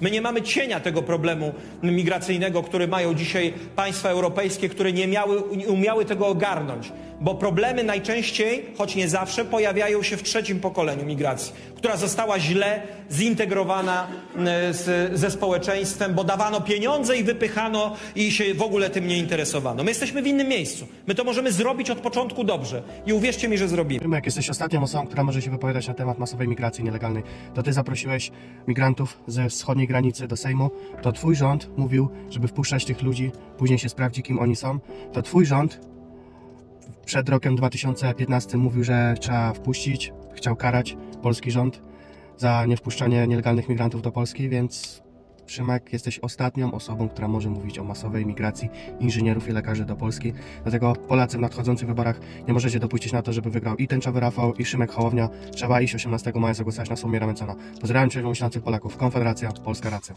My nie mamy cienia tego problemu migracyjnego, który mają dzisiaj państwa europejskie, które nie, miały, umiały tego ogarnąć. Bo problemy najczęściej, choć nie zawsze, pojawiają się w trzecim pokoleniu migracji, która została źle zintegrowana e, z, ze społeczeństwem, bo dawano pieniądze i wypychano i się w ogóle tym nie interesowano. My jesteśmy w innym miejscu. My to możemy zrobić od początku dobrze. I uwierzcie mi, że zrobimy. Jak jesteś ostatnią osobą, która może się wypowiadać na temat masowej migracji nielegalnej, to ty zaprosiłeś migrantów ze wschodniej granicy do Sejmu, to twój rząd mówił, żeby wpuszczać tych ludzi, później się sprawdzi, kim oni są, to twój rząd przed rokiem 2015 mówił, że trzeba wpuścić, chciał karać polski rząd za niewpuszczanie nielegalnych migrantów do Polski, więc Szymek, jesteś ostatnią osobą, która może mówić o masowej migracji inżynierów i lekarzy do Polski. Dlatego Polacy w nadchodzących wyborach nie możecie dopuścić na to, żeby wygrał i tęczowy Rafał, i Szymek Hołownia. Trzeba iść 18 maja zagłosować na Sławomira Mencena. Pozdrawiam Cię, myślących Polaków. Konfederacja, Polska Racja.